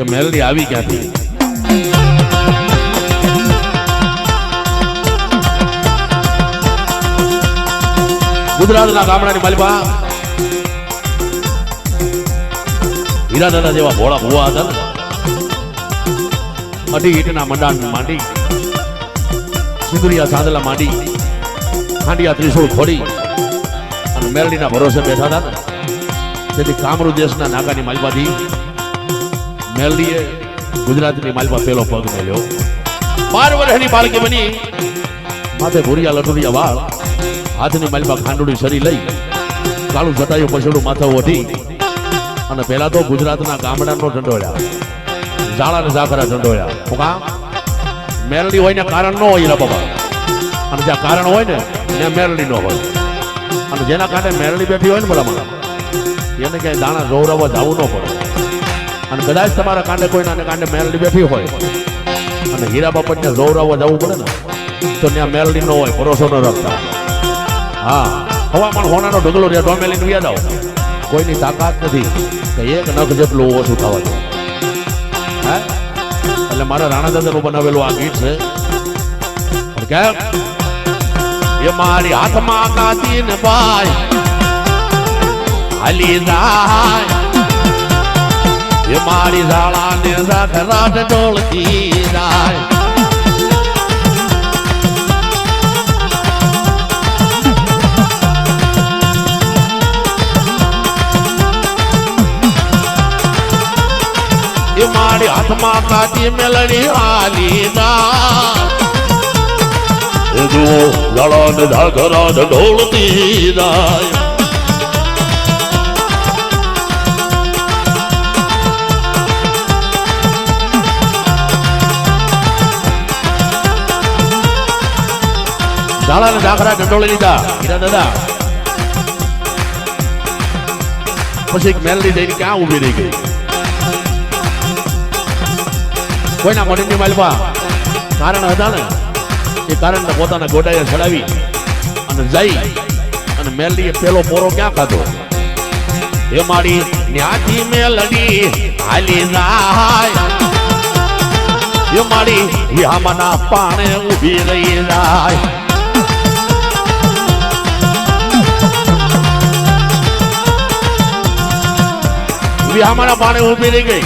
કે મેલડી આવી ક્યાંથી? ગુજરાતના ગામડાની માલિકા. હીરા દાદા જેવા ભોળા ભુવા હતા અઢી ઈટના મંડાણ માંડી. સિંદુરિયા સાંદલા માંડી. ખાંડિયા ત્રિશુળ ખોડી અને મેરડીના ભરોસે બેઠા હતા ને. તેથી કામરૂ દેશના નાગાની માલપાથી મેરડીએ ગુજરાતની માલમાં પેલો પગ મેલ્યો બાર વર્ષની બાળકી બની. માથે ભૂરિયા લટુરિયા વાળ. હાથની માલમાં ખાંડુડી શરી લઈ. કાળું જટાયું પછડું માથે ઓઢી અને પહેલા તો ગુજરાતના ગામડાનો ઢંઢોળ્યા. ઝાડા ને ઝાખરા ઢંઢોળ્યા. હું કામ? હોય ને કારણ ન હોય બાબા અને જ્યાં કારણ હોય ને, ત્યાં મેરડી ન હોય. અને જેના કારણે મેરડી બેઠી હોય ને ભલામણ, એને ક્યાંય દાણા જોવરાવવા જવું ન પડે. અને કદાચ તમારા કાંડે કોઈના કાંડે મેલડી બેઠી હોય. અને હીરા બાપટને જોવરાવવા જવું પડે ને, તો ત્યાં મેલડી ન હોય, ભરોસો ન રાખતા. હા હવામાન હોનાનો ઢગલો રે ડોમેલીને વ્યાદ આવો કોઈની તાકાત નથી કે એક નખ જેટલું ઓછું થવા દો. હે? એટલે મારા રાણા દાદાનું બનાવેલું આ ગીત છે. કેમ? એ મારી હાથમાં કાતી ને ભાઈ, હાલી જાય. મારી ઝાડા ને રાખરાટ ડોળતી જાય. મારી હાથમાં કાચી મેલડી આલી ના. જુઓ ઝાડા ને ઝાખરાટ ડોળતી જાય. ઝાડા ને ઝાખરા ઢંઢોળી લીધા. હીરા દાદા પછી એક મેલડી જઈને ક્યાં ઊભી રહી ગઈ? કોઈના મોઢીની માલપા કારણ હતા ને, એ કારણને પોતાના ગોડાએ ચડાવી અને જઈ અને મેલડીએ પેલો પોરો ક્યાં ખાધો? એ મારી ન્યાથી મેલડી, હાલી જાય એ મારી વિહામાના પાણે ઊભી રહી જાય વિહામાના પાણે ઊભી રહી ગઈ.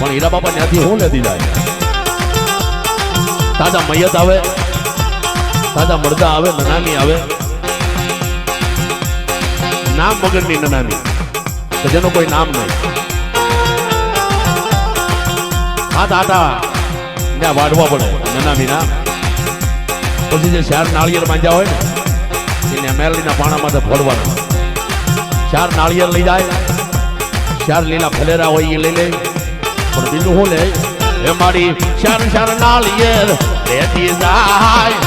પણ હીરા બાપા ત્યાંથી હું લેતી જાય? તાજા મૈયત આવે, તાજા મરદા આવે, નનાની આવે. નામ વગરની નનાની. કે જેનું કોઈ નામ નહીં. હાથ આટા ત્યાં વાઢવા પડે, નનામીના. પછી જે ચાર નાળિયેર માંજા હોય ને, એને મેરડીના પાણામાં ભરવાના. ચાર નાળિયેર લઈ જાય ચાર લીલા ફલેરા હોય એ લઈ લે. પણ બીજું શું લે? એ મારી ચાર ચાર નાળિયેર લેતી જાય.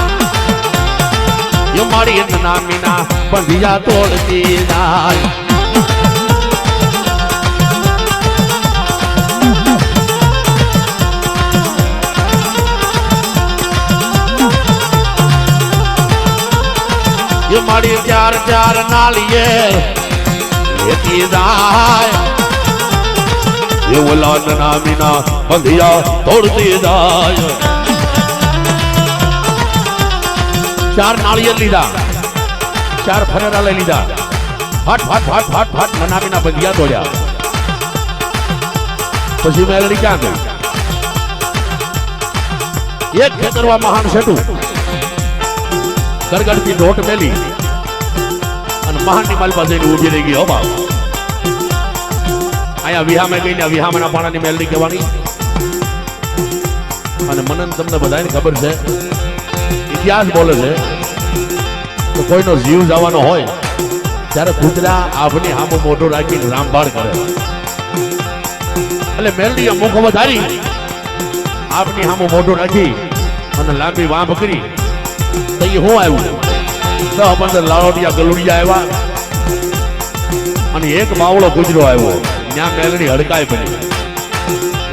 એ મારી નામીના બીજા તોડતી જાય. મારી ચાર ચાર નાળિયેર લેતી જાય. એ ઓલા નામીના બંધિયા જાય ચાર નાળિયેર લીધા ચાર ફરેરા લઈ લીધા ફાટ ફાટ ફાટ ફાટ ફાટ નનામીના બંધિયા તોડ્યા પછી મેલડી ક્યાં ગઈ? એક ખેતરમાં મહાન શેઠું. ગરગડતી ઢોટ મેલી. અને મહાનની મારી પાસે ઊભી રહી ગઈ બાપ. અહીંયા વિહામે ગઈને વિહામના પાણાની મેલડી કહેવાની. અને મનન તમને બધાને ખબર છે, ઇતિહાસ બોલે છે કે કોઈનો જીવ જવાનો હોય ત્યારે કૂતરા આભની હામો મોઢો રાખીને રામભાળ કરે. એટલે મેલડી અમુક વધારી, આપની હામો મોઢો રાખી અને લાંબી વાંભ કરી. તો એ હું આવ્યું? દસ પંદર લાડોડિયા ગલુડિયા આવ્યા અને એક બાવળો ગુજરો આવ્યો. ત્યાં મેલડી હડકાઈ પડી.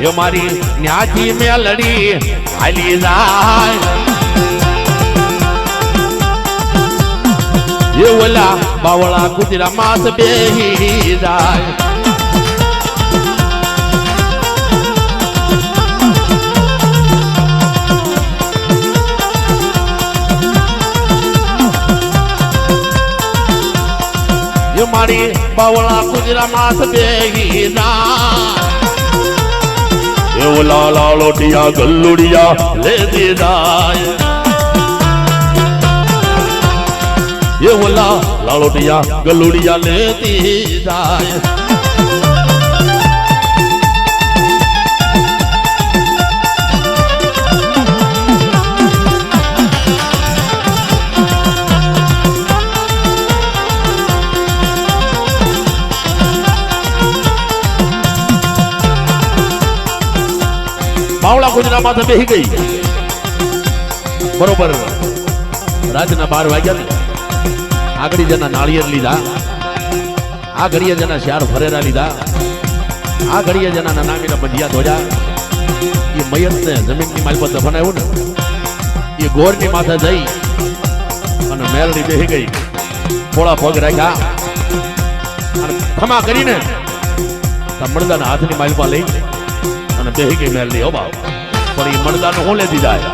એ મારી ન્યાથી મેલડી, હાલી જાય. એ ઓલા બાવળા કુતરા માસ બેહી જાય. મારી બવળા કુજરા માથ બેહી ના. એ લાલા લોટિયા ગલ્લુડિયા લેતી જાય. એવું લા લાલોટિયા ગલ્લુડિયા લેતી જાય. બાવળા ગુજરા માથે બેહી ગઈ. બરોબર. રાતના બાર વાગ્યા ને આગળી જેના નાળિયેર લીધા. આ ઘડીએ જેના શાર ફરેરા લીધા. આ ઘડીએ જના નામીના બંધિયા ધોજા એ મયતને જમીનની માલ પર દફનાવ્યું ને, એ ગોરની માથે જઈ અને મેલડી બેહી ગઈ. થોડા પગ રાખ્યા. અને ખમા કરીને તા મળદાના હાથની માલમાં લઈ અને બે કે મેલ હોબા પણ એ મળદાનું હું લેતી જાય.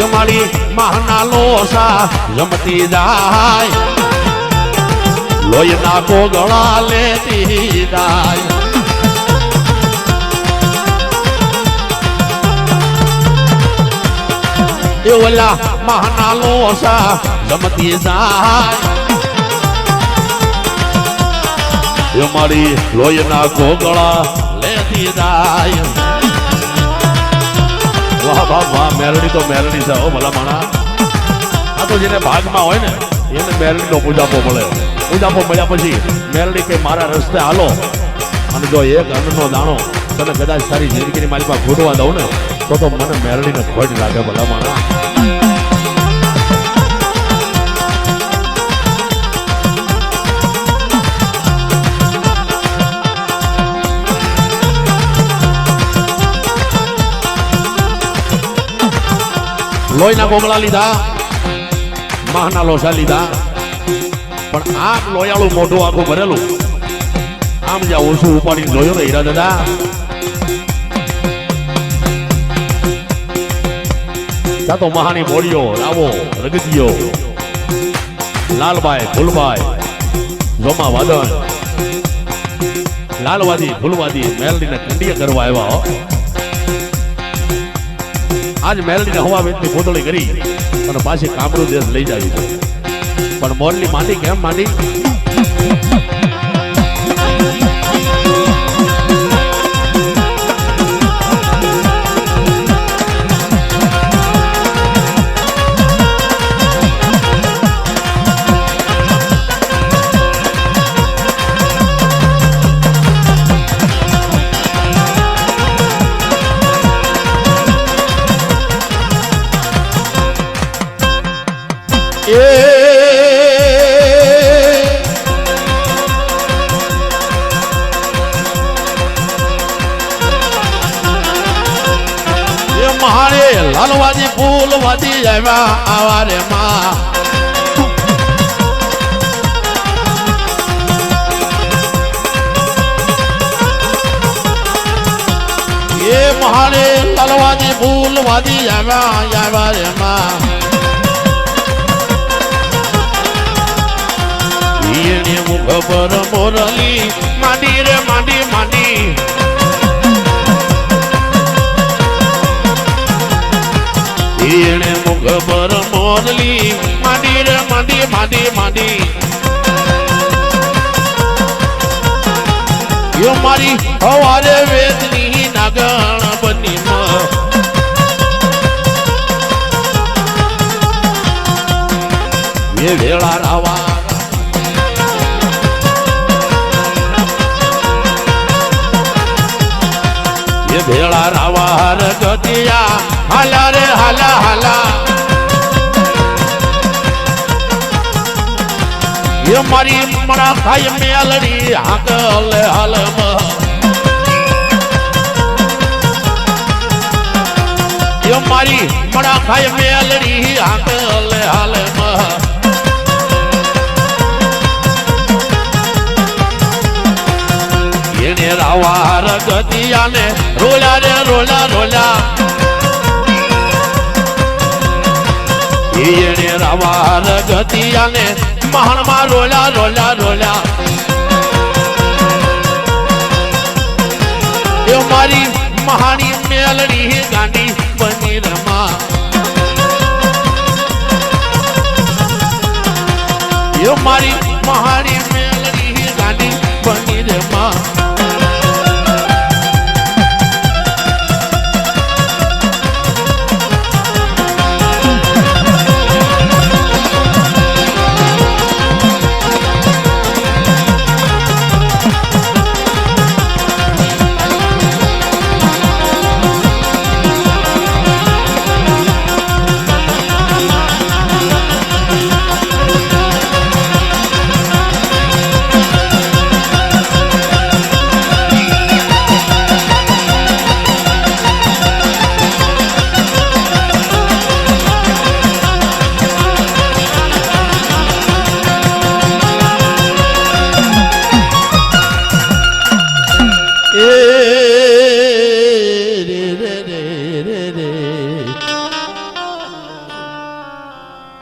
યમાળી મહના લોસા જમતી જાય. લોહીના કોગળા લેતી જાય. એ ઓલા મહાના લોસા જમતી જાય. યમાળી લોહીના ગોગળા લેતી જાય. વાહ વાહ વાહ મેલડી તો મેલડી છે, હો ભલા માણા આ તો જેને ભાગમાં હોય ને, એને મેલડી નો પૂજાપો મળે. પૂજાપો મળ્યા પછી મેલડી કે, મારા રસ્તે હાલો. અને જો એક અન્નનો દાણો તને કદાચ સારી જિંદગીની મારી પાસે ઘૂંટવા દઉં ને, તો તો મને મેલડીને ખોટ લાગે ભલા માણા લોહીના ગોગળા લીધા માહના લોસા લીધા પણ આમ લોયાળું મોઢું આખું ભરેલું આમ જ્યાં ઓછું ઉપાડીને જોયો ને હીરા દાદા ત્યાં તો મહાની બોડીઓ રાવો રગતીઓ લાલભાઈ ફૂલભાઈ જોમા વાદળ લાલવાદી ફૂલવાદી મેલડીને કંડીએ કરવા આવ્યા હો આજ મેલડીને હવા વેચની પોતળી કરી અને પાછી કામરૂ દેશ લઈ જાય છે. પણ મોરલી માંડી કેમ માંડી? મહારે લાલવાજી ફૂલવાજી આવ્યા આવા રે માં. એ મહારે લાલવાજી ફૂલવાજી આવ્યા આવ્યા રે માં. એને મુખ પર મોરલી, માંડી રે, માંડી માંડી. મોરલી માંડી રે માંડી માંડી માંડી યો મારી હવારે વેદની નાગણ બની એ વેળા રાવા એ ભેળા રાવા ગતિયા હાલા રે હાલા હાલા એ મારી મણા ખાઈ મેલડી હાકલ હાલમ એ મારી મણા ખાઈ મેલડી હાકલ હાલમ એને રાવા રગતિયાને રોલા રે રોલા રોલા. વાર ગતિયાને મહાણમાં રોલ્યા રોલા રોલા એ મારી મહાની મેલડી ગાંડી